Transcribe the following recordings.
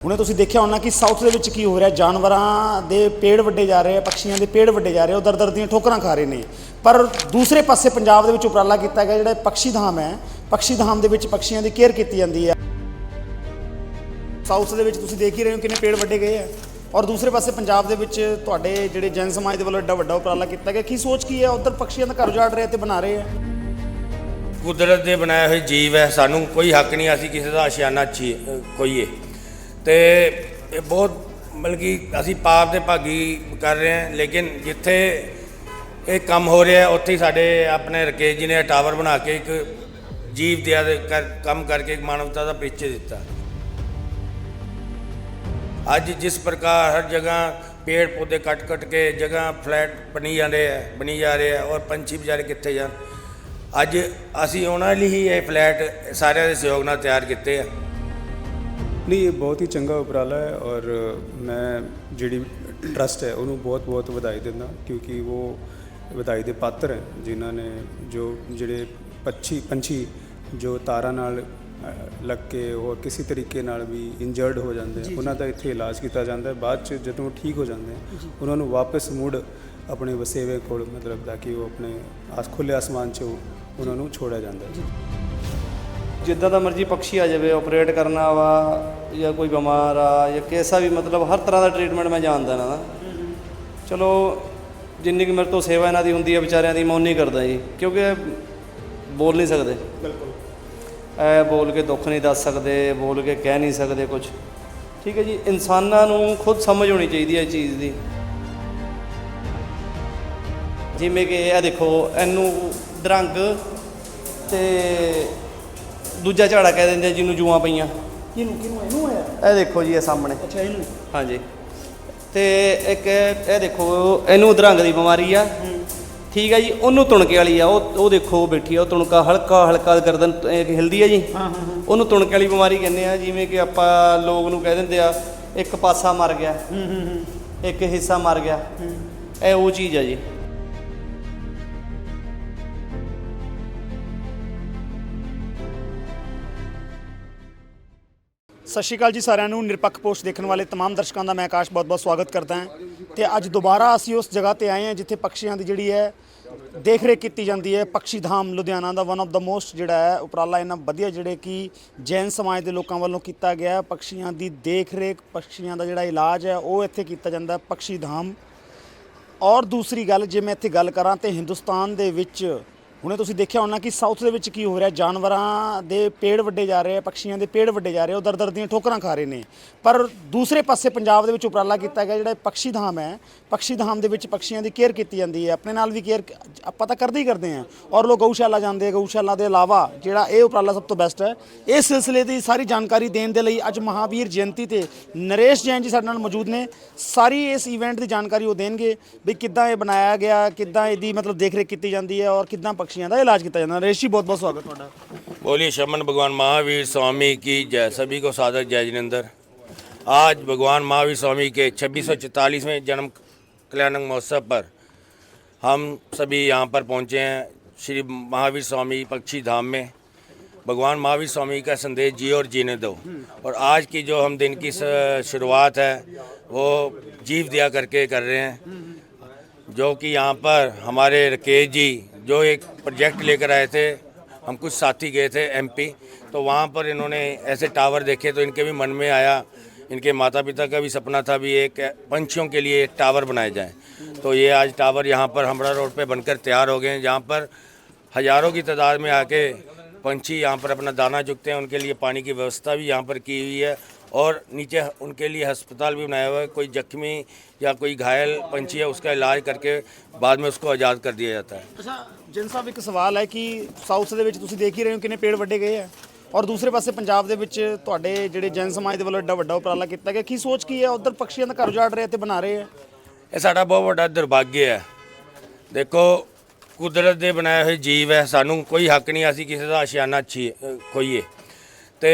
ਹੁਣੇ ਤੁਸੀਂ ਦੇਖਿਆ ਹੋਣਾ ਕਿ ਸਾਊਥ ਦੇ ਵਿੱਚ ਕੀ ਹੋ ਰਿਹਾ ਜਾਨਵਰਾਂ ਦੇ ਪੇੜ ਵੱਡੇ ਜਾ ਰਹੇ ਆ ਪਕਸ਼ੀਆਂ ਦੇ ਪੇੜ ਵੱਡੇ ਜਾ ਰਹੇ ਉਹ ਦਰ ਦਰ ਦੀਆਂ ਠੋਕਰਾਂ ਖਾ ਰਹੇ ਨੇ। ਪਰ ਦੂਸਰੇ ਪਾਸੇ ਪੰਜਾਬ ਦੇ ਵਿੱਚ ਉਪਰਾਲਾ ਕੀਤਾ ਗਿਆ, ਜਿਹੜਾ ਪਕਸ਼ੀ ਧਾਮ ਹੈ, ਪਕਸ਼ੀ ਧਾਮ ਦੇ ਵਿੱਚ ਪਕਸ਼ੀਆਂ ਦੀ ਕੇਅਰ ਕੀਤੀ ਜਾਂਦੀ ਹੈ। ਸਾਊਥ ਦੇ ਵਿੱਚ ਤੁਸੀਂ ਦੇਖ ਹੀ ਰਹੇ ਹੋ ਕਿੰਨੇ ਪੇੜ ਵੱਡੇ ਗਏ ਆ ਔਰ ਦੂਸਰੇ ਪਾਸੇ ਪੰਜਾਬ ਦੇ ਵਿੱਚ ਤੁਹਾਡੇ ਜਿਹੜੇ ਜਨ ਸਮਾਜ ਦੇ ਵੱਲੋਂ ਐਡਾ ਵੱਡਾ ਉਪਰਾਲਾ ਕੀਤਾ ਗਿਆ, ਕੀ ਸੋਚ ਕੀ ਹੈ? ਉਧਰ ਪਕਸ਼ੀਆਂ ਦਾ ਘਰ ਉਜਾੜ ਰਹੇ ਆ ਤੇ ਬਣਾ ਰਹੇ ਆ ਕੁਦਰਤ ਦੇ ਬਣਾਏ ਹੋਏ ਜੀਵ ਹੈ, ਸਾਨੂੰ ਕੋਈ ਹੱਕ ਨਹੀਂ, ਅਸੀਂ ਕਿਸੇ ਦਾ ਆਸ਼ਿਆਨਾ ਛੀ ਕੋਈਏ ਤੇ ਇਹ ਬਹੁਤ ਮਤਲਬ ਕਿ ਅਸੀਂ ਪਾਪ ਦੇ ਭਾਗੀ ਕਰ ਰਹੇ ਹਾਂ, ਲੇਕਿਨ ਜਿੱਥੇ ਇਹ ਕੰਮ ਹੋ ਰਿਹਾ, ਉੱਥੇ ਹੀ ਸਾਡੇ ਆਪਣੇ ਰਕੇਸ਼ ਜੀ ਨੇ ਟਾਵਰ ਬਣਾ ਕੇ ਇੱਕ ਜੀਵ ਦਿਆ ਦੇ ਕਰ- ਕੰਮ ਕਰਕੇ ਇੱਕ ਮਾਨਵਤਾ ਦਾ ਪਰਿਚੈ ਦਿੱਤਾ। ਅੱਜ ਜਿਸ ਪ੍ਰਕਾਰ ਹਰ ਜਗ੍ਹਾ ਪੇੜ ਪੌਦੇ ਕੱਟ ਕੱਟ ਕੇ ਜਗ੍ਹਾ ਫਲੈਟ ਬਣੀ ਜਾਂਦੇ ਆ, ਬਣੀ ਜਾ ਰਹੇ ਆ, ਔਰ ਪੰਛੀ ਵਿਚਾਰੇ ਕਿੱਥੇ ਜਾਣ। ਅੱਜ ਅਸੀਂ ਉਹਨਾਂ ਲਈ ਹੀ ਇਹ ਫਲੈਟ ਸਾਰਿਆਂ ਦੇ ਸਹਿਯੋਗ ਨਾਲ ਤਿਆਰ ਕੀਤੇ ਆ। ਨਹੀਂ ਇਹ ਬਹੁਤ ਹੀ ਚੰਗਾ ਉਪਰਾਲਾ ਹੈ ਔਰ ਮੈਂ ਜਿਹੜੀ ਟਰਸਟ ਹੈ ਉਹਨੂੰ ਬਹੁਤ ਬਹੁਤ ਵਧਾਈ ਦਿੰਦਾ ਕਿਉਂਕਿ ਉਹ ਵਧਾਈ ਦੇ ਪਾਤਰ ਹੈ ਜਿਨ੍ਹਾਂ ਨੇ ਜੋ ਜਿਹੜੇ ਪੰਛੀ ਪੰਛੀ ਜੋ ਤਾਰਾਂ ਨਾਲ ਲੱਗ ਕੇ ਹੋਰ ਕਿਸੇ ਤਰੀਕੇ ਨਾਲ ਵੀ ਇੰਜਰਡ ਹੋ ਜਾਂਦੇ ਆ ਉਹਨਾਂ ਦਾ ਇੱਥੇ ਇਲਾਜ ਕੀਤਾ ਜਾਂਦਾ ਹੈ। ਬਾਅਦ ਚ ਜਦੋਂ ਉਹ ਠੀਕ ਹੋ ਜਾਂਦੇ ਆ ਉਹਨਾਂ ਨੂੰ ਵਾਪਸ ਮੁੜ ਆਪਣੇ ਵਸੇਵੇ ਕੋਲ ਮਤਲਬ ਤਾਂ ਕਿ ਉਹ ਆਪਣੇ ਆਸ ਖੁੱਲੇ ਆਸਮਾਨ 'ਚ ਉਹ- ਉਹਨਾਂ ਨੂੰ ਛੋੜਿਆ ਜਾਂਦਾ ਹੈ। ਜਿੱਦਾਂ ਦਾ ਮਰਜ਼ੀ ਪੰਛੀ ਆ ਜਾਵੇ ਆਪਰੇਟ ਕਰਨਾ ਵਾ ਜਾਂ ਕੋਈ ਬਿਮਾਰ ਆ ਜਾਂ ਕਿਸਾ ਵੀ ਮਤਲਬ ਹਰ ਤਰ੍ਹਾਂ ਦਾ ਟ੍ਰੀਟਮੈਂਟ ਮੈਂ ਜਾਣਦਾ ਇਹਨਾਂ ਦਾ ਚਲੋ ਜਿੰਨੀ ਕੁ ਮੇਰੇ ਤੋਂ ਸੇਵਾ ਇਹਨਾਂ ਦੀ ਹੁੰਦੀ ਹੈ ਵਿਚਾਰਿਆਂ ਦੀ ਮੈਂ ਉਨੀ ਕਰਦਾ ਜੀ ਕਿਉਂਕਿ ਇਹ ਬੋਲ ਨਹੀਂ ਸਕਦੇ। ਬਿਲਕੁਲ। ਐ ਬੋਲ ਕੇ ਦੁੱਖ ਨਹੀਂ ਦੱਸ ਸਕਦੇ ਬੋਲ ਕੇ ਕਹਿ ਨਹੀਂ ਸਕਦੇ ਕੁਝ ਠੀਕ ਹੈ ਜੀ ਇਨਸਾਨਾਂ ਨੂੰ ਖੁਦ ਸਮਝ ਹੋਣੀ ਚਾਹੀਦੀ ਹੈ ਇਹ ਚੀਜ਼ ਦੀ। ਜਿਵੇਂ ਕਿ ਇਹ ਦੇਖੋ ਇਹਨੂੰ ਦਰੰਗ ਤੇ ਦੂਜਾ ਝਾੜਾ ਕਹਿ ਦਿੰਦੇ ਆ ਜਿਹਨੂੰ ਜੂਆਂ ਪਈਆਂ। ਕਿਹਨੂੰ ਕਿਹਨੂੰ ਇਹਨੂੰ ਆਇਆ? ਇਹ ਦੇਖੋ ਜੀ ਇਹ ਸਾਹਮਣੇ। ਅੱਛਾ ਇਹਨੂੰ। ਹਾਂਜੀ। ਤੇ ਇੱਕ ਇਹ ਦੇਖੋ ਇਹਨੂੰ ਦਰੰਗ ਦੀ ਬਿਮਾਰੀ ਆ। ਠੀਕ ਹੈ ਜੀ ਉਹਨੂੰ ਤੁਣਕੇ ਵਾਲੀ ਆ। ਉਹ ਉਹ ਦੇਖੋ ਉਹ ਬੈਠੀ ਆ ਉਹ ਤੁਣਕਾ ਹਲਕਾ ਹਲਕਾ ਗਰਦਨ ਹਿਲਦੀ ਆ ਜੀ। ਹਾਂ ਹਾਂ ਹਾਂ। ਉਹਨੂੰ ਤੁਣਕੇ ਵਾਲੀ ਬਿਮਾਰੀ ਕਹਿੰਦੇ ਆ ਜਿਵੇਂ ਕਿ ਆਪਾਂ ਲੋਕ ਨੂੰ ਕਹਿ ਦਿੰਦੇ ਆ ਇੱਕ ਪਾਸਾ ਮਰ ਗਿਆ ਹੂੰ ਹੂੰ ਹੂੰ। ਇੱਕ ਹਿੱਸਾ ਮਰ ਗਿਆ। ਇਹ ਉਹ ਚੀਜ਼ ਆ ਜੀ। ਸਤਿ ਸ਼੍ਰੀ ਅਕਾਲ ਜੀ ਸਾਰਿਆਂ ਨੂੰ ਨਿਰਪੱਖ ਪੋਸਟ ਦੇਖਣ ਵਾਲੇ तमाम ਦਰਸ਼ਕਾਂ ਦਾ ਮੈਂ ਆਕਾਸ਼ ਬਹੁਤ-ਬਹੁਤ ਸਵਾਗਤ ਕਰਦਾ ਹਾਂ ਤੇ ਅੱਜ ਦੁਬਾਰਾ ਅਸੀਂ ਉਸ ਜਗ੍ਹਾ ਤੇ ਆਏ ਹਾਂ ਜਿੱਥੇ ਪੰਛੀਆਂ ਦੀ ਜਿਹੜੀ ਹੈ ਦੇਖ ਰੇਖ ਕੀਤੀ ਜਾਂਦੀ ਹੈ ਪੰਛੀ ਧਾਮ ਲੁਧਿਆਣਾ ਦਾ ਵਨ ਆਫ ਦਾ ਮੋਸਟ ਜਿਹੜਾ ਹੈ ਉਪਰਾਲਾ ਇਹਨਾਂ ਵਧੀਆ ਜਿਹੜੇ ਕਿ ਜੈਨ ਸਮਾਜ ਦੇ ਲੋਕਾਂ ਵੱਲੋਂ ਕੀਤਾ ਗਿਆ ਹੈ ਪੰਛੀਆਂ ਦੀ ਦੇਖ ਰੇਖ ਪੰਛੀਆਂ ਦਾ ਜਿਹੜਾ ਇਲਾਜ ਹੈ ਉਹ ਇੱਥੇ ਕੀਤਾ ਜਾਂਦਾ ਹੈ ਪੰਛੀ ਧਾਮ ਔਰ ਦੂਸਰੀ ਗੱਲ ਜੇ ਮੈਂ ਇੱਥੇ ਗੱਲ ਕਰਾਂ ਤੇ ਹਿੰਦੁਸਤਾਨ ਦੇ ਵਿੱਚ ਹੁਣੇ ਤੁਸੀਂ ਦੇਖਿਆ ਹੋਣਾ ਕਿ ਸਾਊਥ ਦੇ ਵਿੱਚ ਕੀ ਹੋ ਰਿਹਾ, ਜਾਨਵਰਾਂ ਦੇ ਪੇੜ ਵੱਡੇ ਜਾ ਰਹੇ ਆ, ਪੰਛੀਆਂ ਦੇ ਪੇੜ ਵੱਡੇ ਜਾ ਰਹੇ ਉਹ ਦਰ ਦਰ ਦੀਆਂ ਠੋਕਰਾਂ ਖਾ ਰਹੇ ਨੇ। ਪਰ ਦੂਸਰੇ ਪਾਸੇ ਪੰਜਾਬ ਦੇ ਵਿੱਚ ਉਪਰਾਲਾ ਕੀਤਾ ਗਿਆ, ਜਿਹੜਾ ਪੰਛੀ ਧਾਮ ਹੈ ਪੰਛੀ ਧਾਮ ਦੇ ਵਿੱਚ ਪੰਛੀਆਂ ਦੀ ਕੇਅਰ ਕੀਤੀ ਜਾਂਦੀ ਹੈ। ਆਪਣੇ ਨਾਲ ਵੀ ਕੇਅਰ ਆਪਾਂ ਤਾਂ ਕਰਦੇ ਹੀ ਕਰਦੇ ਹਾਂ। ਔਰ ਲੋਕ ਗਊਸ਼ਾਲਾ ਜਾਂਦੇ ਆ, ਗਊਸ਼ਾਲਾ ਦੇ ਇਲਾਵਾ ਜਿਹੜਾ ਇਹ ਉਪਰਾਲਾ ਸਭ ਤੋਂ ਬੈਸਟ ਹੈ, ਇਸ ਸਿਲਸਿਲੇ ਦੀ ਸਾਰੀ ਜਾਣਕਾਰੀ ਦੇਣ ਦੇ ਲਈ ਅੱਜ ਮਹਾਵੀਰ ਜਯੰਤੀ ਤੇ ਨਰੇਸ਼ ਜੈਨ ਜੀ ਸਾਡੇ ਨਾਲ ਮੌਜੂਦ ਨੇ। ਸਾਰੀ ਇਸ ਇਵੈਂਟ ਦੀ ਜਾਣਕਾਰੀ ਉਹ ਦੇਣਗੇ ਵੀ ਕਿੱਦਾਂ ਇਹ ਬਣਾਇਆ ਗਿਆ, ਕਿੱਦਾਂ ਇਹਦੀ ਮਤਲਬ ਦੇਖ ਰੇਖ ਕੀਤੀ ਜਾਂਦੀ ਹੈ ਔਰ ਕਿੱਦਾਂ ਪੰਛੀਆਂ ਦਾ ਇਲਾਜ ਕੀਤਾ ਜਾਂਦਾ ਨਰੇਸ਼ ਜੀ ਬਹੁਤ ਬਹੁਤ ਸਵਾਗਤ ਤੁਹਾਡਾ बोलिए शमन भगवान महावीर स्वामी की जय सभी को सादर जय जिनेन्द्र आज भगवान महावीर स्वामी के 2644वें जन्म कल्याणक महोत्सव पर हम सभी यहाँ पर पहुँचे हैं श्री महावीर स्वामी पक्षी धाम में भगवान महावीर स्वामी का संदेश जियो और जीने दो और आज की जो हम दिन की स- शुरुआत है वो जीव दिया करके कर रहे हैं जो कि यहाँ पर हमारे राकेश जी जो एक प्रोजेक्ट लेकर आए थे, हम कुछ साथी गए थे एमपी तो वहाँ पर इन्होंने ऐसे टावर देखे तो इनके भी मन में आया। इनके माता पिता का भी सपना था भी एक पंछियों के लिए एक टावर बनाए जाएँ। तो ये आज टावर यहाँ पर हमड़ा रोड पे बनकर तैयार हो गए हैं, जहाँ पर हज़ारों की तादाद में आके पंछी यहाँ पर अपना दाना चुगते हैं, उनके लिए पानी की व्यवस्था भी यहाँ पर की हुई है। और नीचे उनके लिए अस्पताल भी बनाया हुआ है कोई जख्मी या कोई घायल पंछी है उसका इलाज करके बाद में उसको आज़ाद कर दिया जाता है ਅੱਛਾ ਜਨ ਸਾਹਿਬ ਇੱਕ ਸਵਾਲ ਹੈ ਕਿ ਸਾਊਥ ਦੇ ਵਿੱਚ ਤੁਸੀਂ ਦੇਖ ਹੀ ਰਹੇ ਹੋ ਕਿੰਨੇ ਪੇੜ ਵੱਡੇ ਗਏ ਆ ਔਰ ਦੂਸਰੇ ਪਾਸੇ ਪੰਜਾਬ ਦੇ ਵਿੱਚ ਤੁਹਾਡੇ ਜਿਹੜੇ ਜਨ ਸਮਾਜ ਦੇ ਵੱਲੋਂ ਐਡਾ ਵੱਡਾ ਉਪਰਾਲਾ ਕੀਤਾ ਗਿਆ ਕੀ ਸੋਚ ਕੀ ਹੈ ਉਧਰ ਪੰਛੀਆਂ ਦਾ ਘਰ ਉਜਾੜ ਰਹੇ ਆ ਤੇ ਬਣਾ ਰਹੇ ਆ ਇਹ ਸਾਡਾ ਬਹੁਤ ਵੱਡਾ ਦੁਰਭਾਗਯ ਹੈ ਦੇਖੋ ਕੁਦਰਤ ਦੇ ਬਣਾਏ ਹੋਏ ਜੀਵ ਹੈ ਸਾਨੂੰ ਕੋਈ ਹੱਕ ਨਹੀਂ ਅਸੀਂ ਕਿਸੇ ਦਾ ਆਸ਼ਿਆਨਾ ਛੀ ਅ, ਖੋਈਏ ਤੇ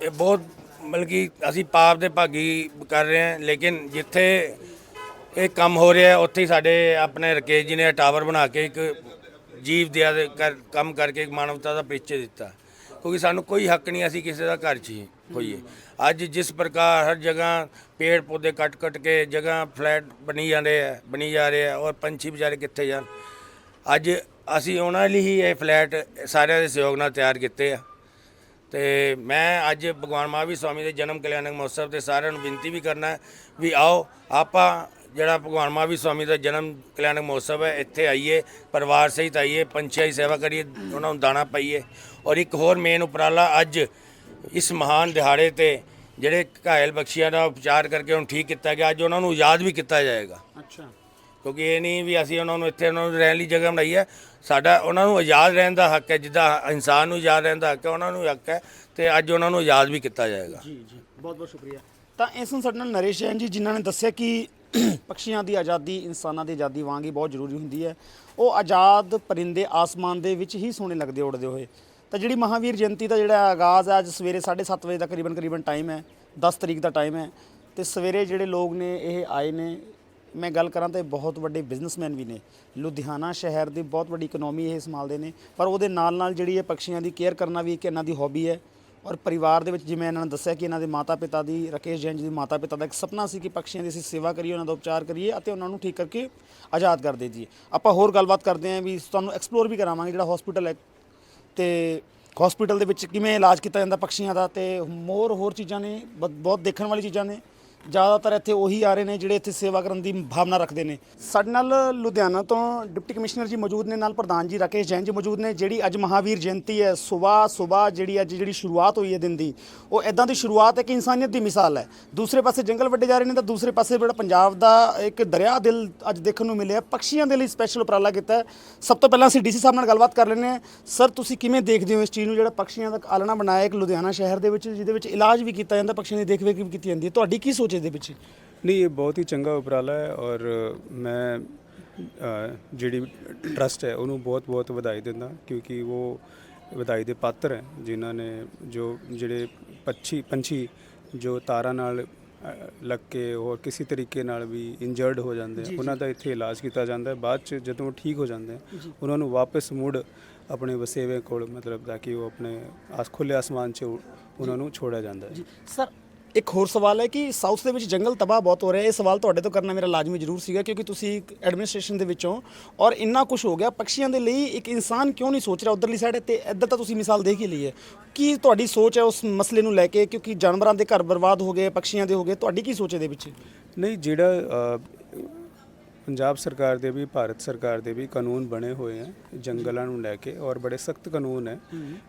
ਇਹ ਬਹੁਤ ਮਤਲਬ ਕਿ ਅਸੀਂ ਪਾਪ ਦੇ ਭਾਗੀ ਕਰ ਰਹੇ ਹਾਂ, ਲੇਕਿਨ ਜਿੱਥੇ ਇਹ ਕੰਮ ਹੋ ਰਿਹਾ ਉੱਥੇ ਹੀ ਸਾਡੇ ਆਪਣੇ ਰਕੇਸ਼ ਜੀ ਨੇ ਟਾਵਰ ਬਣਾ ਕੇ ਇੱਕ ਜੀਵ ਦਿਆ ਦੇ ਕਰ- ਕੰਮ ਕਰਕੇ ਇੱਕ ਮਾਨਵਤਾ ਦਾ ਪਰਿਚੈ ਦਿੱਤਾ। ਕਿਉਂਕਿ ਸਾਨੂੰ ਕੋਈ ਹੱਕ ਨਹੀਂ, ਅਸੀਂ ਕਿਸੇ ਦਾ ਘਰ 'ਚ ਹੀ ਹੋਈਏ। ਅੱਜ ਜਿਸ ਪ੍ਰਕਾਰ ਹਰ ਜਗ੍ਹਾ ਪੇੜ ਪੌਦੇ ਕੱਟ ਕੱਟ ਕੇ ਜਗ੍ਹਾ ਫਲੈਟ ਬਣੀ ਜਾਂਦੇ ਆ, ਬਣੀ ਜਾ ਰਹੇ ਆ, ਔਰ ਪੰਛੀ ਵਿਚਾਰੇ ਕਿੱਥੇ ਜਾਣ। ਅੱਜ ਅਸੀਂ ਉਹਨਾਂ ਲਈ ਹੀ ਇਹ ਫਲੈਟ ਸਾਰਿਆਂ ਦੇ ਸਹਿਯੋਗ ਨਾਲ ਤਿਆਰ ਕੀਤੇ ਆ। ਤੇ ਮੈਂ ਅੱਜ ਭਗਵਾਨ ਮਹਾਵੀਰ ਸਵਾਮੀ ਦੇ ਜਨਮ ਕਲਿਆਣਕ ਮਹੋਤਸਵ ਤੇ ਸਾਰਿਆਂ ਨੂੰ ਬੇਨਤੀ ਵੀ ਕਰਨਾ ਵੀ ਆਓ, ਆਪਾਂ ਜਿਹੜਾ ਭਗਵਾਨ ਮਹਾਵੀਰ ਸਵਾਮੀ ਦਾ ਜਨਮ ਕਲਿਆਣਕ ਮਹੋਤਸਵ ਹੈ, ਇੱਥੇ ਆਈਏ, ਪਰਿਵਾਰ ਸਹਿਤ ਆਈਏ, ਪੰਛੀਆਂ ਦੀ ਸੇਵਾ ਕਰੀਏ, ਉਹਨਾਂ ਨੂੰ ਦਾਣਾ ਪਾਈਏ। ਔਰ ਇੱਕ ਹੋਰ ਮੇਨ ਉਪਰਾਲਾ ਅੱਜ ਇਸ ਮਹਾਨ ਦਿਹਾੜੇ ਤੇ ਜਿਹੜੇ ਘਾਇਲ ਬਖਸ਼ੀਆਂ ਦਾ ਉਪਚਾਰ ਕਰਕੇ ਉਹਨੂੰ ਠੀਕ ਕੀਤਾ ਗਿਆ, ਅੱਜ ਉਹਨਾਂ ਨੂੰ ਯਾਦ ਵੀ ਕੀਤਾ ਜਾਏਗਾ। ਅੱਛਾ। ਕਿਉਂਕਿ ਇਹ ਨਹੀਂ ਵੀ ਅਸੀਂ ਉਹਨਾਂ ਨੂੰ ਇੱਥੇ ਉਹਨਾਂ ਨੂੰ ਰਹਿਣ ਲਈ ਜਗ੍ਹਾ ਬਣਾਈ ਹੈ। ਸਾਡਾ ਉਹਨਾਂ ਨੂੰ ਆਜ਼ਾਦ ਰਹਿਣ ਦਾ ਹੱਕ ਹੈ, ਜਿੱਦਾਂ ਇਨਸਾਨ ਨੂੰ ਆਜ਼ਾਦ ਰਹਿਣ ਦਾ ਹੱਕ ਹੈ, ਉਹਨਾਂ ਨੂੰ ਹੱਕ ਹੈ ਤੇ ਅੱਜ ਉਹਨਾਂ ਨੂੰ ਆਜ਼ਾਦ ਵੀ ਕੀਤਾ ਜਾਏਗਾ। ਜੀ ਜੀ। ਬਹੁਤ ਬਹੁਤ ਸ਼ੁਕਰੀਆ। ਤਾਂ ਇਸ ਨੂੰ ਸਾਡੇ ਨਾਲ ਨਰੇਸ਼ ਜੈਨ ਜੀ, ਜਿਨ੍ਹਾਂ ਨੇ ਦੱਸਿਆ ਕਿ ਪਕਸ਼ੀਆਂ ਦੀ ਆਜ਼ਾਦੀ, ਇਨਸਾਨਾਂ ਦੀ ਆਜ਼ਾਦੀ ਵਾਂਗ ਹੀ ਬਹੁਤ ਜ਼ਰੂਰੀ ਹੁੰਦੀ ਹੈ। ਉਹ ਆਜ਼ਾਦ ਪਰਿੰਦੇ ਆਸਮਾਨ ਦੇ ਵਿੱਚ ਹੀ ਸੋਹਣੇ ਲੱਗਦੇ ਉੜਦੇ ਹੋਏ। ਤਾਂ ਜਿਹੜੀ ਮਹਾਵੀਰ ਜਯੰਤੀ ਦਾ ਜਿਹੜਾ ਆਗਾਜ਼ ਹੈ, ਅੱਜ ਸਵੇਰੇ 7:30 ਵਜੇ ਦਾ ਕਰੀਬਨ ਕਰੀਬਨ ਟਾਈਮ ਹੈ 10 ਤਰੀਕ ਦਾ ਟਾਈਮ ਹੈ ਤੇ ਸਵੇਰੇ ਜਿਹੜੇ ਲੋਕ ਨੇ, ਇਹ ਆਏ ਨੇ ਮੈਂ ਗੱਲ ਕਰਾਂ ਤਾਂ ਇਹ ਬਹੁਤ ਵੱਡੇ ਬਿਜ਼ਨਸਮੈਨ ਵੀ ਨੇ। ਲੁਧਿਆਣਾ ਸ਼ਹਿਰ ਦੀ ਬਹੁਤ ਵੱਡੀ ਇਕਨੋਮੀ ਇਹ ਸੰਭਾਲਦੇ ਨੇ। ਪਰ ਉਹਦੇ ਨਾਲ ਨਾਲ ਜਿਹੜੀ ਇਹ ਪਕਸ਼ੀਆਂ ਦੀ ਕੇਅਰ ਕਰਨਾ ਵੀ ਇੱਕ ਇਹਨਾਂ ਦੀ ਹੌਬੀ ਹੈ। ਔਰ ਪਰਿਵਾਰ ਦੇ ਵਿੱਚ ਜਿਵੇਂ ਇਹਨਾਂ ਨੇ ਦੱਸਿਆ ਕਿ ਇਹਨਾਂ ਦੇ ਮਾਤਾ-ਪਿਤਾ ਦੀ, ਰਕੇਸ਼ ਜੈਨ ਜੀ ਦੇ ਮਾਤਾ-ਪਿਤਾ ਦਾ ਇੱਕ ਸੁਪਨਾ ਸੀ ਕਿ ਪਕਸ਼ੀਆਂ ਦੀ ਅਸੀਂ ਸੇਵਾ ਕਰੀਏ, ਉਹਨਾਂ ਦਾ ਉਪਚਾਰ ਕਰੀਏ ਅਤੇ ਉਹਨਾਂ ਨੂੰ ਠੀਕ ਕਰਕੇ ਆਜ਼ਾਦ ਕਰ ਦੇ ਦਈਏ। ਆਪਾਂ ਹੋਰ ਗੱਲਬਾਤ ਕਰਦੇ ਹਾਂ ਵੀ ਤੁਹਾਨੂੰ ਐਕਸਪਲੋਰ ਵੀ ਕਰਾਵਾਂਗੇ ਜਿਹੜਾ ਹਸਪੀਟਲ ਹੈ। ਤੇ ਹਸਪੀਟਲ ਦੇ ਵਿੱਚ ਕਿਵੇਂ ਇਲਾਜ ਕੀਤਾ ਜਾਂਦਾ ਪਕਸ਼ੀਆਂ ਦਾ ਤੇ ਮੋਰ ਹੋਰ ਚੀਜ਼ਾਂ ਨੇ, ਬ- ਬਹੁਤ ਦੇਖਣ ਵਾਲੀ ਚੀਜ਼ਾਂ ਨੇ। ਜ਼ਿਆਦਾਤਰ ਇੱਥੇ ਉਹੀ ਆ ਰਹੇ ਨੇ ਜਿਹੜੇ ਇੱਥੇ ਸੇਵਾ ਕਰਨ ਦੀ ਭਾਵਨਾ ਰੱਖਦੇ ਨੇ। ਸਾਡੇ ਨਾਲ ਲੁਧਿਆਣਾ ਤੋਂ ਡਿਪਟੀ ਕਮਿਸ਼ਨਰ ਜੀ ਮੌਜੂਦ ਨੇ, ਨਾਲ ਪ੍ਰਧਾਨ ਜੀ ਰਾਕੇਸ਼ ਜੈਨ ਜੀ ਮੌਜੂਦ ਨੇ, ਜਿਹੜੀ ਅੱਜ ਮਹਾਵੀਰ ਜਯੰਤੀ ਹੈ ਸਵੇਰ ਸਵੇਰ ਜਿਹੜੀ ਅੱਜ ਜਿਹੜੀ ਸ਼ੁਰੂਆਤ ਹੋਈ ਹੈ ਦਿਨ ਦੀ, ਉਹ ਇਦਾਂ ਦੀ ਸ਼ੁਰੂਆਤ ਹੈ ਕਿ ਇਨਸਾਨੀਅਤ ਦੀ ਮਿਸਾਲ ਹੈ। ਦੂਸਰੇ ਪਾਸੇ ਜੰਗਲ ਵੱਡੇ ਜਾ ਰਹੇ ਨੇ ਤਾਂ ਦੂਸਰੇ ਪਾਸੇ ਜਿਹੜਾ ਪੰਜਾਬ ਦਾ ਇੱਕ ਦਰਿਆ ਦਿਲ ਅੱਜ ਦੇਖਣ ਨੂੰ ਮਿਲਿਆ ਪਕਸ਼ੀਆਂ ਦੇ ਲਈ ਸਪੈਸ਼ਲ ਉਪਰਾਲਾ ਕੀਤਾ ਸਭ ਤੋਂ ਪਹਿਲਾਂ ਅਸੀਂ ਡੀਸੀ ਸਾਹਿਬ ਨਾਲ ਗੱਲਬਾਤ ਕਰ ਲੈਂਦੇ ਹਾਂ। ਸਰ, ਤੁਸੀਂ ਕਿਵੇਂ ਦੇਖਦੇ ਹੋ ਇਸ ਚੀਜ਼ ਨੂੰ, ਜਿਹੜਾ ਪਕਸ਼ੀਆਂ ਦਾ ਆਲਣਾ ਬਣਾਇਆ ਇੱਕ ਲੁਧਿਆਣਾ ਸ਼ਹਿਰ ਦੇ ਵਿੱਚ, ਜਿਹਦੇ ਵਿੱਚ ਇਲਾਜ ਵੀ ਕੀਤਾ ਜਾਂਦਾ ਪਕਸ਼ੀਆਂ ਦੀ ਦੇਖਰੇਖ ਵੀ ਕੀਤੀ ਜਾਂਦੀ ਹੈ? ਤੁਹਾਡੀ ਕੀ ਸੋਚ ਇਹਦੇ ਵਿੱਚ ਨਹੀਂ ਇਹ ਬਹੁਤ ਹੀ ਚੰਗਾ ਉਪਰਾਲਾ ਹੈ ਔਰ ਮੈਂ ਅ, ਜਿਹੜੀ ਟਰਸਟ ਹੈ ਉਹਨੂੰ ਬਹੁਤ-ਬਹੁਤ ਵਧਾਈ ਦਿੰਦਾ ਕਿਉਂਕਿ ਉਹ ਵਧਾਈ ਦੇ ਪਾਤਰ ਹੈ ਜਿਨ੍ਹਾਂ ਨੇ ਜੋ ਜਿਹੜੇ ਪੰਛੀ ਪੰਛੀ ਜੋ ਤਾਰਾਂ ਨਾਲ ਅ, ਲੱਗ ਕੇ ਹੋਰ ਕਿਸੇ ਤਰੀਕੇ ਨਾਲ ਵੀ ਇੰਜਰਡ ਹੋ ਜਾਂਦੇ ਆ ਉਹਨਾਂ ਦਾ ਇੱਥੇ ਇਲਾਜ ਕੀਤਾ ਜਾਂਦਾ ਹੈ। ਬਾਅਦ ਚ ਜਦੋਂ ਉਹ ਠੀਕ ਹੋ ਜਾਂਦੇ ਆ ਉਹਨਾਂ ਨੂੰ ਵਾਪਸ ਮੁੜ ਆਪਣੇ ਵਸੇਵੇ ਕੋਲ ਮਤਲਬ ਤਾਂ ਕਿ ਉਹ ਆਪਣੇ ਆਸ ਖੁੱਲੇ ਆਸਮਾਨ 'ਚ ਉਹ- ਉਹਨਾਂ ਨੂੰ ਛੋੜਿਆ ਜਾਂਦਾ ਹੈ। ਸਰ ਇੱਕ ਹੋਰ ਸਵਾਲ ਹੈ ਕਿ ਸਾਊਥ ਦੇ ਵਿੱਚ ਜੰਗਲ ਤਬਾਹ ਬਹੁਤ ਹੋ ਰਿਹਾ ਹੈ। ਇਹ ਸਵਾਲ ਤੁਹਾਡੇ ਤੋਂ ਕਰਨਾ ਮੇਰਾ ਲਾਜ਼ਮੀ ਜ਼ਰੂਰ ਸੀਗਾ ਕਿਉਂਕਿ ਤੁਸੀਂ ਇੱਕ ਐਡਮਿਨਿਸਟ੍ਰੇਸ਼ਨ ਦੇ ਵਿੱਚੋਂ ਔਰ ਇੰਨਾ ਕੁਝ ਹੋ ਗਿਆ। ਪਕਸ਼ੀਆਂ ਦੇ ਲਈ ਇੱਕ ਇਨਸਾਨ ਕਿਉਂ ਨਹੀਂ ਸੋਚ ਰਿਹਾ ਉਧਰਲੀ ਸਾਈਡ ਤੇ? ਇੱਧਰ ਤਾਂ ਤੁਸੀਂ ਮਿਸਾਲ ਦੇਖ ਹੀ ਲਈ ਹੈ ਕੀ ਤੁਹਾਡੀ ਸੋਚ ਹੈ ਉਸ ਮਸਲੇ ਨੂੰ ਲੈ ਕੇ? ਕਿਉਂਕਿ ਜਾਨਵਰਾਂ ਦੇ ਘਰ ਬਰਬਾਦ ਹੋ ਗਏ, ਪਕਸ਼ੀਆਂ ਦੇ ਹੋ ਗਏ। ਤੁਹਾਡੀ ਕੀ ਸੋਚ ਹੈ ਇਹਦੇ ਵਿੱਚ? ਨਹੀਂ, ਜਿਹੜਾ ਪੰਜਾਬ ਸਰਕਾਰ ਦੇ ਵੀ ਭਾਰਤ ਸਰਕਾਰ ਦੇ ਵੀ ਕਾਨੂੰਨ ਬਣੇ ਹੋਏ ਹੈ ਜੰਗਲਾਂ ਨੂੰ ਲੈ ਕੇ ਔਰ ਬੜੇ ਸਖਤ ਕਾਨੂੰਨ ਹੈ।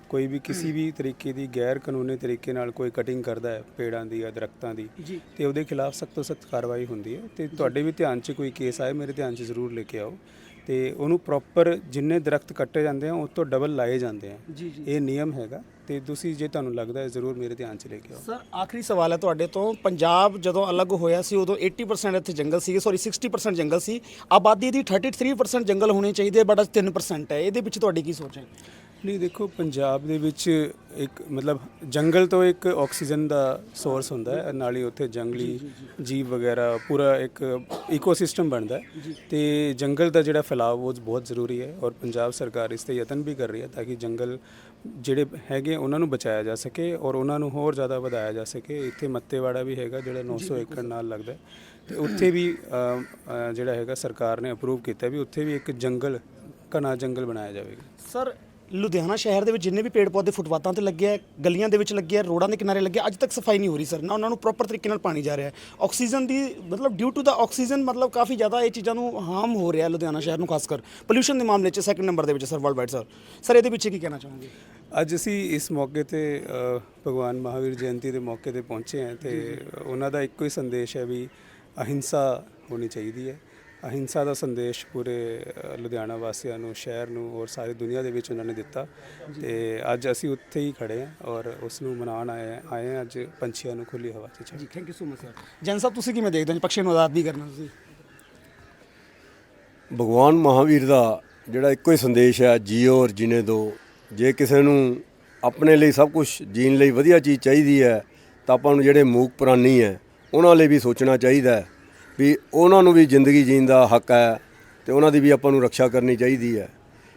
ਕੋਈ ਵੀ ਕਿਸੇ ਵੀ ਤਰੀਕੇ ਦੀ ਗੈਰ ਕਾਨੂੰਨੀ ਤਰੀਕੇ ਨਾਲ ਕੋਈ ਕਟਿੰਗ ਕਰਦਾ ਹੈ ਪੇੜਾਂ ਦੀ ਜਾਂ ਦਰਖਤਾਂ ਦੀ। ਤੇ ਉਹਦੇ ਖਿਲਾਫ ਸਖਤ ਤੋਂ ਸਖਤ ਕਾਰਵਾਈ ਹੁੰਦੀ ਹੈ। ਤੇ ਤੁਹਾਡੇ ਵੀ ਧਿਆਨ 'ਚ ਕੋਈ ਕੇਸ ਆਏ ਮੇਰੇ ਧਿਆਨ 'ਚ ਜ਼ਰੂਰ ਲੈ ਕੇ ਆਓ। ਤੇ ਉਹਨੂੰ ਪ੍ਰੋਪਰ ਜਿੰਨੇ ਦਰਖਤ ਕੱਟੇ ਜਾਂਦੇ ਆ ਉਹ ਤੋਂ ਡਬਲ ਲਾਏ ਜਾਂਦੇ ਆ। ਜੀ, ਜੀ। ਇਹ ਨਿਯਮ ਹੈਗਾ ਤੇ ਤੁਸੀਂ ਜੇ ਤੁਹਾਨੂੰ ਲੱਗਦਾ ਹੈ ਜ਼ਰੂਰ ਮੇਰੇ ਧਿਆਨ 'ਚ ਲੈ ਕੇ ਆਓ। ਸਰ ਆਖਰੀ ਸਵਾਲ ਹੈ ਤੁਹਾਡੇ ਤੋਂ। ਪੰਜਾਬ ਜਦੋਂ ਅਲੱਗ ਹੋਇਆ ਸੀ ਉਦੋਂ 80% ਇੱਥੇ ਜੰਗਲ ਸੀਗੇ ਸੌਰੀ 60% ਜੰਗਲ ਸੀ। ਆਬਾਦੀ ਦੀ 33% ਜੰਗਲ ਹੋਣੇ ਚਾਹੀਦੇ ਬਟ ਅੱਜ 3% ਹੈ। ਇਹਦੇ ਵਿੱਚ ਤੁਹਾਡੀ ਕੀ ਸੋਚ ਹੈ? ਨਹੀਂ ਦੇਖੋ ਪੰਜਾਬ ਦੇ ਵਿੱਚ ਇੱਕ ਮਤਲਬ ਜੰਗਲ ਤੋਂ ਇੱਕ ਆਕਸੀਜਨ ਦਾ ਸੋਰਸ ਹੁੰਦਾ ਹੈ ਨਾਲ ਹੀ ਉੱਥੇ ਜੰਗਲੀ ਜੀਵ ਵਗੈਰਾ ਪੂਰਾ ਇੱਕ ਇਕੋਸਿਸਟਮ ਬਣਦਾ ਹੈ। ਤੇ ਜੰਗਲ ਦਾ ਜਿਹੜਾ ਫੈਲਾਅ ਉਹ ਬਹੁਤ ਜ਼ਰੂਰੀ ਹੈ ਔਰ ਪੰਜਾਬ ਸਰਕਾਰ ਇਸ ਤੇ ਯਤਨ ਵੀ ਕਰ ਰਹੀ ਹੈ ਤਾਂ ਕਿ ਜੰਗਲ ਜਿਹੜੇ ਹੈਗੇ ਉਹਨਾਂ ਨੂੰ ਬਚਾਇਆ ਜਾ ਸਕੇ ਔਰ ਉਹਨਾਂ ਨੂੰ ਹੋਰ ਜ਼ਿਆਦਾ ਵਧਾਇਆ ਜਾ ਸਕੇ। ਇੱਥੇ ਮੱਤੇਵਾੜਾ ਵੀ ਹੈਗਾ ਜਿਹੜਾ 900 ਏਕੜ ਨਾਲ ਲੱਗਦਾ ਤੇ ਉੱਥੇ ਵੀ ਜਿਹੜਾ ਹੈਗਾ ਸਰਕਾਰ ਨੇ ਅਪਰੂਵ ਕੀਤਾ ਵੀ ਉੱਥੇ ਵੀ ਇੱਕ ਜੰਗਲ ਘਣਾ ਜੰਗਲ ਬਣਾਇਆ ਜਾਵੇਗਾ। ਸਰ ਲੁਧਿਆਣਾ ਸ਼ਹਿਰ ਦੇ ਵਿੱਚ ਜਿੰਨੇ ਵੀ ਪੇੜ ਪੌਦੇ ਫੁੱਟਪਾਥਾਂ ਤੇ ਲੱਗੇ ਆ ਗਲੀਆਂ ਦੇ ਵਿੱਚ ਲੱਗੇ ਆ ਰੋਡਾਂ ਦੇ ਕਿਨਾਰੇ ਲੱਗੇ ਆ, ਅੱਜ ਤੱਕ ਸਫ਼ਾਈ ਨਹੀਂ ਹੋ ਰਹੀ ਸਰ। ਨਾ ਉਹਨਾਂ ਨੂੰ ਪ੍ਰੋਪਰ ਤਰੀਕੇ ਨਾਲ ਪਾਣੀ ਜਾ ਰਿਹਾ ਹੈ। ਆਕਸੀਜਨ ਦੀ ਮਤਲਬ ਡਿਊ ਟੂ ਦਾ ਆਕਸੀਜਨ ਮਤਲਬ ਕਾਫੀ ਜ਼ਿਆਦਾ ਇਹ ਚੀਜ਼ਾਂ ਨੂੰ ਹਾਰਮ ਹੋ ਰਿਹਾ ਲੁਧਿਆਣਾ ਸ਼ਹਿਰ ਨੂੰ ਖਾਸ ਕਰ ਪੋਲੂਸ਼ਨ ਦੇ ਮਾਮਲੇ 'ਚ ਸੈਕੰਡ ਨੰਬਰ ਦੇ ਵਿੱਚ sir world wide sir. Sir ਇਹਦੇ ਪਿੱਛੇ ਕੀ ਕਹਿਣਾ ਚਾਹੋਗੇ? ਅੱਜ ਅਸੀਂ ਇਸ ਮੌਕੇ ਤੇ ਅ, ਭਗਵਾਨ ਮਹਾਵੀਰ ਜਯੰਤੀ ਦੇ ਮੌਕੇ ਤੇ ਪਹੁੰਚੇ ਹਾਂ ਤੇ ਉਹਨਾਂ ਦਾ ਇੱਕੋ ਹੀ ਸੰਦੇਸ਼ ਹੈ ਵੀ ਅਹਿੰਸਾ ਹੋਣੀ ਚਾਹੀਦੀ ਹੈ। ਅਹਿੰਸਾ ਦਾ ਸੰਦੇਸ਼ ਪੂਰੇ ਲੁਧਿਆਣਾ ਵਾਸੀਆਂ ਨੂੰ ਸ਼ਹਿਰ ਨੂੰ ਔਰ ਸਾਰੀ ਦੁਨੀਆ ਦੇ ਵਿੱਚ ਉਹਨਾਂ ਨੇ ਦਿੱਤਾ। ਤੇ ਅੱਜ ਅਸੀਂ ਉੱਥੇ ਹੀ ਖੜੇ ਹਾਂ ਔਰ ਉਸ ਨੂੰ ਮਨਾਉਣ ਆਏ ਆਏ ਹਾਂ ਅੱਜ ਪੰਛੀਆਂ ਨੂੰ ਖੁੱਲੀ ਹਵਾ 'ਚ ਜੀ thank you so much sir ਜਨ ਸਾਹਿਬ ਤੁਸੀਂ ਕਿਵੇਂ ਦੇਖਦੇ ਹੋ ਜੀ? ਪਕਸ਼ੀਆਂ ਨੂੰ ਆਜ਼ਾਦ ਵੀ ਕਰਨਾ ਤੁਸੀਂ? ਭਗਵਾਨ ਮਹਾਵੀਰ ਦਾ ਜਿਹੜਾ ਇੱਕੋ ਹੀ ਸੰਦੇਸ਼ ਹੈ ਜੀਓ ਔਰ ਜੀਣੇ ਦੋ। ਜੇ ਕਿਸੇ ਨੂੰ ਆਪਣੇ ਲਈ ਸਭ ਕੁਝ ਜੀਣ ਲਈ ਵਧੀਆ ਚੀਜ਼ ਚਾਹੀਦੀ ਹੈ ਤਾਂ ਆਪਾਂ ਨੂੰ ਜਿਹੜੇ ਮੂਕ ਪ੍ਰਾਨੀ ਹੈ ਉਹਨਾਂ ਲਈ ਵੀ ਸੋਚਣਾ ਚਾਹੀਦਾ ਹੈ। ਵੀ ਉਹਨਾਂ ਨੂੰ ਵੀ ਜ਼ਿੰਦਗੀ ਜੀਣ ਦਾ ਹੱਕ ਹੈ ਤੇ ਉਹਨਾਂ ਦੀ ਵੀ ਆਪਾਂ ਨੂੰ ਰੱਖਿਆ ਕਰਨੀ ਚਾਹੀਦੀ ਹੈ।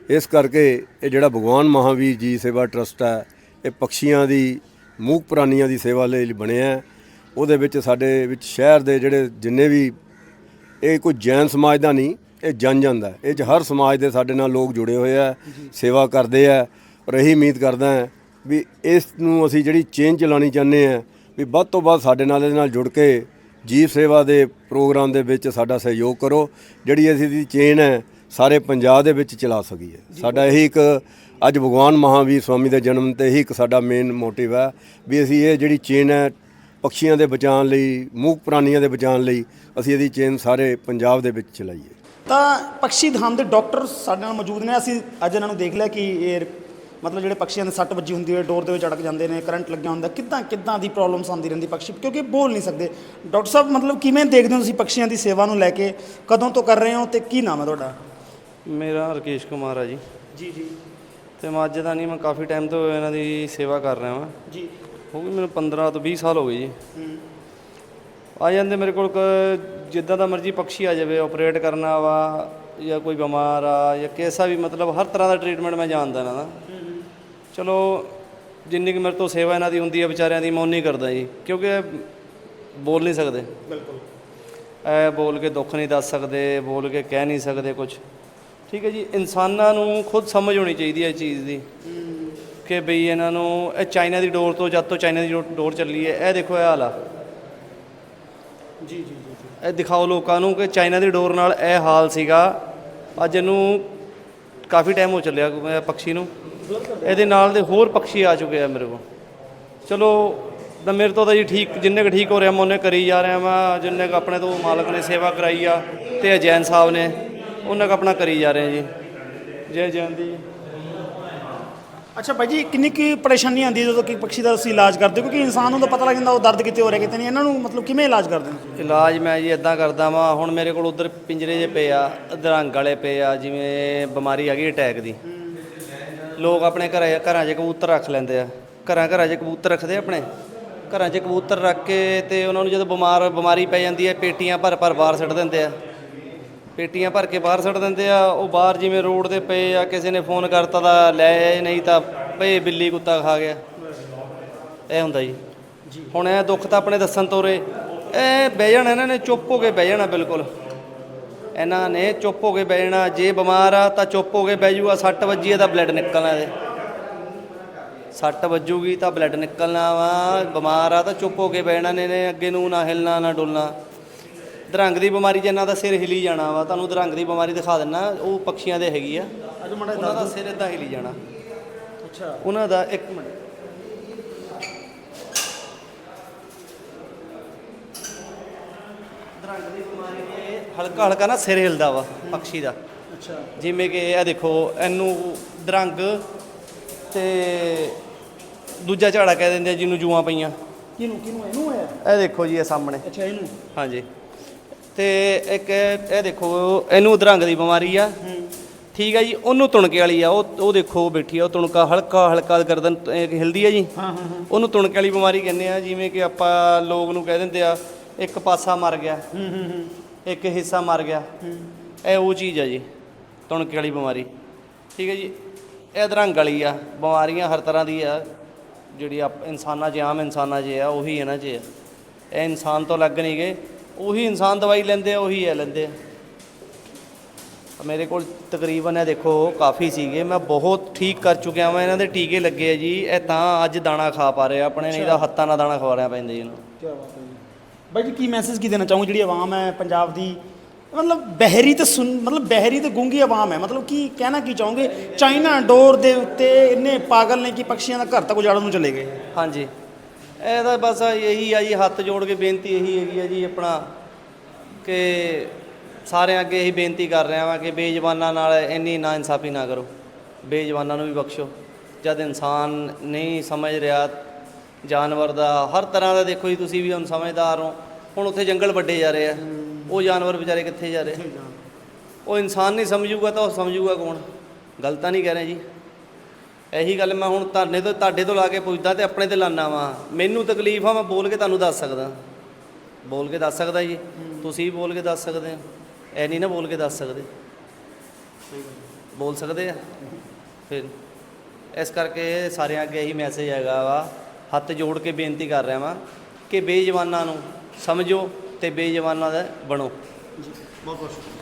ਇਸ ਕਰਕੇ ਇਹ ਜਿਹੜਾ ਭਗਵਾਨ ਮਹਾਵੀਰ ਜੀ ਸੇਵਾ ਟਰਸਟ ਹੈ, ਇਹ ਪਕਸ਼ੀਆਂ ਦੀ, ਮੂਕ ਪ੍ਰਾਣੀਆਂ ਦੀ ਸੇਵਾ ਲਈ ਬਣਿਆ ਹੈ। ਉਹਦੇ ਵਿੱਚ ਸਾਡੇ ਵਿੱਚ ਸ਼ਹਿਰ ਦੇ ਜਿਹੜੇ ਜਿੰਨੇ ਵੀ ਇਹ ਕੋਈ ਜੈਨ ਸਮਾਜ ਦਾ ਨਹੀਂ, ਇਹ ਜਨ ਜਾਂਦਾ ਇਹ ਚ ਹਰ ਸਮਾਜ ਦੇ ਸਾਡੇ ਨਾਲ ਲੋਕ ਜੁੜੇ ਹੋਏ ਆ ਸੇਵਾ ਕਰਦੇ ਆ ਔਰ ਇਹੀ ਉਮੀਦ ਕਰਦਾ ਹਾਂ ਵੀ ਇਸ ਨੂੰ ਅਸੀਂ ਜਿਹੜੀ ਚੇਂਜ ਚਲਾਉਣੀ ਚਾਹੁੰਦੇ ਆ ਵੀ ਵੱਧ ਤੋਂ ਵੱਧ ਸਾਡੇ ਨਾਲ ਇਹਦੇ ਨਾਲ ਜੁੜ ਕੇ ਜੀਵ ਸੇਵਾ ਦੇ ਪ੍ਰੋਗਰਾਮ ਦੇ ਵਿੱਚ ਸਾਡਾ ਸਹਿਯੋਗ ਕਰੋ। ਜਿਹੜੀ ਅਸੀਂ ਦੀ ਚੇਨ ਹੈ, ਸਾਰੇ ਪੰਜਾਬ ਦੇ ਵਿੱਚ ਚਲਾ ਸਕੀਏ ਸਾਡਾ ਇਹੀ ਇੱਕ ਅੱਜ ਭਗਵਾਨ ਮਹਾਵੀਰ ਸਵਾਮੀ ਦੇ ਜਨਮ ਤੇ ਹੀ ਇੱਕ ਸਾਡਾ ਮੇਨ ਮੋਟਿਵ ਹੈ ਵੀ ਅਸੀਂ ਇਹ ਜਿਹੜੀ ਚੇਨ ਹੈ ਪਕਸ਼ੀਆਂ ਦੇ ਬਚਾਉਣ ਲਈ, ਮੂਕ ਪ੍ਰਾਣੀਆਂ ਦੇ ਬਚਾਉਣ ਲਈ ਅਸੀਂ ਇਹਦੀ ਚੇਨ ਸਾਰੇ ਪੰਜਾਬ ਦੇ ਵਿੱਚ ਚਲਾਈਏ। ਤਾਂ ਪਕਸ਼ੀ ਧਾਮ ਦੇ ਡਾਕਟਰ ਸਾਡੇ ਨਾਲ ਮੌਜੂਦ ਨੇ। ਅਸੀਂ ਅੱਜ ਇਹਨਾਂ ਨੂੰ ਦੇਖ ਲਿਆ ਕਿ ਇਹ ਮਤਲਬ ਜਿਹੜੇ ਪਕਸ਼ੀਆਂ ਦੇ ਸੱਟ ਵੱਜੀ ਹੁੰਦੀ ਹੈ ਡੋਰ ਦੇ ਵਿੱਚ ਅੜਕ ਜਾਂਦੇ ਨੇ ਕਰੰਟ ਲੱਗਿਆ ਹੁੰਦਾ ਕਿੱਦਾਂ ਕਿੱਦਾਂ ਦੀ ਪ੍ਰੋਬਲਮਸ ਆਉਂਦੀ ਰਹਿੰਦੀ ਪਕਸ਼ੀ? ਕਿਉਂਕਿ ਬੋਲ ਨਹੀਂ ਸਕਦੇ। ਡਾਕਟਰ ਸਾਹਿਬ ਮਤਲਬ ਕਿਵੇਂ ਦੇਖਦੇ ਹੋ ਤੁਸੀਂ ਪਕਸ਼ੀਆਂ ਦੀ ਸੇਵਾ ਨੂੰ ਲੈ ਕੇ? ਕਦੋਂ ਤੋਂ ਕਰ ਰਹੇ ਹੋ ਤੇ ਕੀ ਨਾਮ ਹੈ ਤੁਹਾਡਾ? ਮੇਰਾ ਰਕੇਸ਼ ਕੁਮਾਰ ਆ ਜੀ। ਜੀ ਜੀ। ਤੇ ਮੈਂ ਅੱਜ ਦਾ ਨਹੀਂ ਮੈਂ ਕਾਫੀ ਟਾਈਮ ਤੋਂ ਇਹਨਾਂ ਦੀ ਸੇਵਾ ਕਰ ਰਿਹਾ ਹਾਂ ਜੀ। ਹੋ ਗਈ ਮੈਨੂੰ 15 ਤੋਂ 20 ਸਾਲ ਹੋ ਗਏ ਜੀ। ਆ ਜਾਂਦੇ ਮੇਰੇ ਕੋਲ ਜਿੱਦਾਂ ਦਾ ਮਰਜ਼ੀ ਪੰਛੀ ਆ ਜਾਵੇ ਆਪਰੇਟ ਕਰਨਾ ਵਾ ਜਾਂ ਕੋਈ ਬਿਮਾਰ ਆ ਜਾਂ ਕਿਸਾ ਵੀ ਮਤਲਬ ਹਰ ਤਰ੍ਹਾਂ ਦਾ ਟ੍ਰੀਟਮੈਂਟ ਮੈਂ ਜਾਣਦਾ ਇਹਨਾਂ ਦਾ। ਚਲੋ ਜਿੰਨੀ ਕੁ ਮੇਰੇ ਤੋਂ ਸੇਵਾ ਇਹਨਾਂ ਦੀ ਹੁੰਦੀ ਹੈ ਵਿਚਾਰਿਆਂ ਦੀ ਮੈਂ ਉਨੀ ਕਰਦਾ ਜੀ। ਕਿਉਂਕਿ ਇਹ ਬੋਲ ਨਹੀਂ ਸਕਦੇ। ਬਿਲਕੁਲ। ਐ ਬੋਲ ਕੇ ਦੁੱਖ ਨਹੀਂ ਦੱਸ ਸਕਦੇ ਬੋਲ ਕੇ ਕਹਿ ਨਹੀਂ ਸਕਦੇ ਕੁਝ ਠੀਕ ਹੈ ਜੀ ਇਨਸਾਨਾਂ ਨੂੰ ਖੁਦ ਸਮਝ ਹੋਣੀ ਚਾਹੀਦੀ ਹੈ ਇਹ ਚੀਜ਼ ਦੀ। ਕਿ ਬਈ ਇਹਨਾਂ ਨੂੰ ਇਹ ਚਾਈਨਾ ਦੀ ਡੋਰ ਤੋਂ ਜਦ ਤੋਂ ਚਾਈਨਾ ਦੀ ਡੋ- ਡੋਰ ਚੱਲੀ ਹੈ ਇਹ ਦੇਖੋ ਇਹ ਹਾਲ ਆ। ਜੀ ਜੀ ਜੀ ਇਹ ਦਿਖਾਓ ਲੋਕਾਂ ਨੂੰ ਕਿ ਚਾਈਨਾ ਦੀ ਡੋਰ ਨਾਲ ਇਹ ਹਾਲ ਸੀਗਾ। ਅੱਜ ਇਹਨੂੰ ਕਾਫੀ ਟਾਈਮ ਹੋ ਚੱਲਿਆ ਇਹ ਪੰਛੀ ਨੂੰ। ਇਹਦੇ ਨਾਲ ਦੇ ਹੋਰ ਪੰਛੀ ਆ ਚੁੱਕੇ ਆ ਮੇਰੇ ਕੋਲ। ਚਲੋ ਤਾਂ ਮੇਰੇ ਤੋਂ ਤਾਂ ਜੀ ਠੀਕ ਜਿੰਨੇ ਕੁ ਠੀਕ ਹੋ ਰਿਹਾ ਮੈਂ ਉਹਨੇ ਕਰੀ ਜਾ ਰਿਹਾ ਮੈਂ ਜਿੰਨੇ ਕੁ ਆਪਣੇ ਤੋਂ ਮਾਲਕ ਨੇ ਸੇਵਾ ਕਰਾਈ ਆ ਤੇ ਅਜੈਨ ਸਾਹਿਬ ਨੇ ਉਹਨਾਂ ਕੁ ਆਪਣਾ ਕਰੀ ਜਾ ਰਹੇ ਜੀ। ਜੈ ਜੈਨ ਦੀ। ਅੱਛਾ ਭਾਈ ਜੀ ਕਿੰਨੀ ਕੀ ਪਰੇਸ਼ਾਨੀ ਆਉਂਦੀ ਜਦੋਂ ਕਿ ਪਕਸ਼ੀ ਦਾ ਅਸੀਂ ਇਲਾਜ ਕਰਦੇ ਹੋ? ਕਿਉਂਕਿ ਇਨਸਾਨ ਨੂੰ ਤਾਂ ਪਤਾ ਲੱਗ ਜਾਂਦਾ ਉਹ ਦਰਦ ਕਿਤੇ ਹੋ ਰਿਹਾ ਕਿਤੇ ਨਹੀਂ। ਇਹਨਾਂ ਨੂੰ ਮਤਲਬ ਕਿਵੇਂ ਇਲਾਜ ਕਰਦੇ ਹੋ ਇਲਾਜ ਮੈਂ ਜੀ ਇਦਾਂ ਕਰਦਾ ਵਾਂ ਹੁਣ ਮੇਰੇ ਕੋਲ ਉਧਰ ਪਿੰਜਰੇ ਜੇ ਪਏ ਆ ਅਧਰੰਗ ਵਾਲੇ ਪਏ ਆ ਜਿਵੇਂ ਬਿਮਾਰੀ ਆ ਗਈ ਅਟੈਕ ਦੀ। ਲੋਕ ਆਪਣੇ ਘਰੇ ਘਰਾਂ 'ਚ ਕਬੂਤਰ ਰੱਖ ਲੈਂਦੇ ਆ। ਘਰਾਂ ਘਰਾਂ 'ਚ ਕਬੂਤਰ ਰੱਖਦੇ ਆਪਣੇ। ਘਰਾਂ 'ਚ ਕਬੂਤਰ ਰੱਖ ਕੇ ਤੇ ਉਹਨਾਂ ਨੂੰ ਜਦੋਂ ਬਿਮਾਰ ਬਿਮਾਰੀ ਪੈ ਜਾਂਦੀ ਹੈ ਪੇਟੀਆਂ ਭਰ ਭਰ ਬਾਹਰ ਸੁੱਟ ਦਿੰਦੇ ਆ। ਪੇਟੀਆਂ ਭਰ ਕੇ ਬਾਹਰ ਸੁੱਟ ਦਿੰਦੇ ਆ। ਉਹ ਬਾਹਰ ਜਿਵੇਂ ਰੋਡ ਤੇ ਪਏ ਆ ਕਿਸੇ ਨੇ ਫੋਨ ਕਰਤਾ ਤਾਂ ਲੈ ਆਏ ਨਹੀਂ ਤਾਂ ਪਏ ਬਿੱਲੀ ਕੁੱਤਾ ਖਾ ਗਿਆ। ਇਹ ਹੁੰਦਾ ਜੀ। ਹੁਣ ਇਹ ਦੁੱਖ ਤਾਂ ਆਪਣੇ ਦੱਸਣ ਤੋਰੇ ਇਹ ਬਹਿ ਜਾਣਾ ਇਹਨਾਂ ਨੇ ਚੁੱਪ ਹੋ ਕੇ ਬਹਿ ਜਾਣਾ ਬਿਲਕੁਲ। ਇਹਨਾਂ ਨੇ ਚੁੱਪ ਹੋ ਕੇ ਬਹਿ ਜਾਣਾ ਜੇ ਬਿਮਾਰ ਆ ਤਾਂ ਚੁੱਪ ਹੋ ਕੇ ਬਹਿ ਜੂਗਾ ਸੱਟ ਵੱਜੀ ਤਾਂ ਬਲੱਡ ਨਿਕਲਣਾ ਇਹਦੇ। ਸੱਟ ਵੱਜੂਗੀ ਤਾਂ ਬਲੱਡ ਨਿਕਲਣਾ ਵਾ ਬਿਮਾਰ ਆ ਤਾਂ ਚੁੱਪ ਹੋ ਕੇ ਬਹਿ ਜਾਣਾ ਨੇ ਨੇ ਅੱਗੇ ਨੂੰ ਨਾ ਹਿਲਣਾ ਨਾ ਡੁੱਲਣਾ। ਦਰੰਗ ਦੀ ਬਿਮਾਰੀ 'ਚ ਇਹਨਾਂ ਦਾ ਸਿਰ ਹਿਲੀ ਜਾਣਾ ਵਾ ਤੁਹਾਨੂੰ ਦਰੰਗ ਦੀ ਬਿਮਾਰੀ ਦਿਖਾ ਦਿੰਨਾ ਉਹ ਪੱਖੀਆਂ ਦੇ ਹੈਗੀ ਆ। ਅੱਜ ਮਾੜਾ ਉਹਨਾਂ ਦਾ ਸਿਰ ਇਦਾਂ ਹਿਲੀ ਜਾਣਾ। ਅੱਛਾ। ਉਹਨਾਂ ਦਾ ਇੱਕ ਮਿੰਟ ਦਰੰਗ ਦੀ ਬਿਮਾਰੀ ਦੇ ਹਲਕਾ ਹਲਕਾ ਨਾ ਸਿਰ ਹਿਲਦਾ ਵਾ ਪੰਛੀ ਦਾ। ਅੱਛਾ। ਜਿਵੇਂ ਕਿ ਇਹ ਦੇਖੋ ਇਹਨੂੰ ਦਰੰਗ ਤੇ ਦੂਜਾ ਝਾੜਾ ਕਹਿ ਦਿੰਦੇ ਆ ਜਿਹਨੂੰ ਜੂਆਂ ਪਈਆਂ। ਕਿਹਨੂੰ ਕਿਹਨੂੰ ਇਹਨੂੰ ਹੈ ਇਹ ਦੇਖੋ ਜੀ ਇਹ ਸਾਹਮਣੇ। ਅੱਛਾ ਇਹਨੂੰ ਹਾਂਜੀ। ਤੇ ਇੱਕ ਇਹ ਦੇਖੋ ਇਹਨੂੰ ਅਧਰੰਗ ਦੀ ਬਿਮਾਰੀ ਆ। ਠੀਕ ਆ ਜੀ ਉਹਨੂੰ ਤੁਣਕੇ ਵਾਲੀ ਆ। ਉਹ ਉਹ ਦੇਖੋ ਬੈਠੀ ਆ ਉਹ ਤੁਣਕਾ ਹਲਕਾ ਹਲਕਾ ਗਰਦਨ ਹਿਲਦੀ ਆ ਜੀ। ਹਾਂ ਹਾਂ। ਉਹਨੂੰ ਤੁਣਕੇ ਵਾਲੀ ਬਿਮਾਰੀ ਕਹਿੰਦੇ ਆ ਜਿਵੇਂ ਕਿ ਆਪਾਂ ਲੋਕ ਨੂੰ ਕਹਿ ਦਿੰਦੇ ਆ ਇੱਕ ਪਾਸਾ ਮਰ ਗਿਆ ਹੂੰ ਹੂੰ ਹੂੰ। ਇੱਕ ਹਿੱਸਾ ਮਰ ਗਿਆ। ਇਹ ਉਹ ਚੀਜ਼ ਆ ਜੀ ਤੁਣਕੇ ਵਾਲੀ ਬਿਮਾਰੀ। ਠੀਕ ਹੈ ਜੀ ਇਹ ਅਧਰੰਗ ਵਾਲੀ ਆ ਬਿਮਾਰੀਆਂ ਹਰ ਤਰ੍ਹਾਂ ਦੀ ਆ ਜਿਹੜੀ ਆਪ ਇਨਸਾਨਾਂ 'ਚ ਆਮ ਇਨਸਾਨਾਂ 'ਚ ਆ ਉਹੀ ਇਹਨਾਂ 'ਚ ਆ। ਇਹ ਇਨਸਾਨ ਤੋਂ ਲੱਗ ਨਹੀਂ ਗਏ ਉਹੀ ਇਨਸਾਨ ਦਵਾਈ ਲੈਂਦੇ ਆ ਉਹੀ ਇਹ ਲੈਂਦੇ ਆ। ਮੇਰੇ ਕੋਲ ਤਕਰੀਬਨ ਇਹ ਦੇਖੋ ਕਾਫੀ ਸੀਗੇ ਮੈਂ ਬਹੁਤ ਠੀਕ ਕਰ ਚੁੱਕਿਆ ਵਾਂ ਇਹਨਾਂ ਦੇ ਟੀਕੇ ਲੱਗੇ ਆ ਜੀ ਇਹ ਤਾਂ ਅੱਜ ਦਾਣਾ ਖਾ ਪਾ ਰਹੇ ਆ ਆਪਣੇ ਨਹੀਂ ਤਾਂ ਹੱਥਾਂ ਨਾਲ ਦਾਣਾ ਖਵਾ ਰਿਆ ਪੈਂਦੇ ਜੀ ਇਹਨੂੰ ਕੀ ਬਾਤ ਜੀ ਬਾਈ ਜੀ, ਕੀ ਮੈਸੇਜ ਕੀ ਦੇਣਾ ਚਾਹੋਗੇ? ਜਿਹੜੀ ਆਵਾਮ ਹੈ ਪੰਜਾਬ ਦੀ, ਮਤਲਬ ਬਹਿਰੀ ਤੇ ਸੁਣ, ਮਤਲਬ ਬਹਿਰੀ ਤੇ ਗੂੰਗੀ ਆਵਾਮ ਹੈ। ਮਤਲਬ ਕੀ ਕਹਿਣਾ, ਕੀ ਚਾਹੋਗੇ? ਚਾਈਨਾ ਡੋਰ ਦੇ ਉੱਤੇ ਇੰਨੇ ਪਾਗਲ ਨੇ ਕਿ ਪੰਛੀਆਂ ਦਾ ਘਰ ਤੱਕ ਉਜਾੜਨ ਨੂੰ ਚਲੇ ਗਏ। ਹਾਂਜੀ। ਇਹ ਤਾਂ ਬਸ ਇਹੀ ਆ ਜੀ, ਹੱਥ ਜੋੜ ਕੇ ਬੇਨਤੀ ਇਹੀ ਹੈਗੀ ਆ ਜੀ ਆਪਣਾ, ਕਿ ਸਾਰਿਆਂ ਅੱਗੇ ਇਹੀ ਬੇਨਤੀ ਕਰ ਰਿਹਾ ਵਾਂ ਕਿ ਬੇਜ਼ਬਾਨਾਂ ਨਾਲ ਇੰਨੀ ਨਾ ਇਨਸਾਫੀ ਨਾ ਕਰੋ। ਬੇਜ਼ਬਾਨਾਂ ਨੂੰ ਵੀ ਬਖਸ਼ੋ। ਜਦ ਇਨਸਾਨ ਨਹੀਂ ਸਮਝ ਰਿਹਾ ਜਾਨਵਰ ਦਾ ਹਰ ਤਰ੍ਹਾਂ ਦਾ ਦੇਖੋ ਜੀ ਤੁਸੀਂ ਵੀ ਹੁਣ ਸਮਝਦਾਰ ਹੋ। ਹੁਣ ਉੱਥੇ ਜੰਗਲ ਵੱਡੇ ਜਾ ਰਹੇ ਆ। ਉਹ ਜਾਨਵਰ ਵਿਚਾਰੇ ਕਿੱਥੇ ਜਾ ਰਹੇ? ਉਹ ਇਨਸਾਨ ਨਹੀਂ ਸਮਝੂਗਾ ਤਾਂ ਉਹ ਸਮਝੂਗਾ ਕੌਣ? ਗਲਤ ਨਹੀਂ ਕਹਿ ਰਹੇ ਜੀ। ਇਹੀ ਗੱਲ ਮੈਂ ਹੁਣ ਤੁਹਾਡੇ ਤੋਂ ਤੁਹਾਡੇ ਤੋਂ ਲਾ ਕੇ ਪੁੱਛਦਾ ਤੇ ਆਪਣੇ ਤੇ ਲਾਨਾ ਵਾਂ। ਮੈਨੂੰ ਤਕਲੀਫ ਆ ਮੈਂ ਬੋਲ ਕੇ ਤੁਹਾਨੂੰ ਦੱਸ ਸਕਦਾ। ਬੋਲ ਕੇ ਦੱਸ ਸਕਦਾ ਜੀ। ਤੁਸੀਂ ਬੋਲ ਕੇ ਦੱਸ ਸਕਦੇ ਹੋ। ਐ ਨਹੀਂ ਨਾ ਬੋਲ ਕੇ ਦੱਸ ਸਕਦੇ। ਬੋਲ ਸਕਦੇ ਆ। ਫਿਰ ਇਸ ਕਰਕੇ ਸਾਰਿਆਂ ਅੱਗੇ ਇਹੀ ਮੈਸੇਜ ਹੈਗਾ ਵਾ ਹੱਥ ਜੋੜ ਕੇ ਬੇਨਤੀ ਕਰ ਰਿਹਾ ਵਾਂ ਕਿ ਬੇਜਵਾਨਾਂ ਨੂੰ ਸਮਝੋ ਤੇ ਬੇਜਵਾਨਾਂ ਦਾ ਬਣੋ। ਜੀ, ਬਹੁਤ ਬਹੁਤ ਸ਼ੁਕਰੀਆ।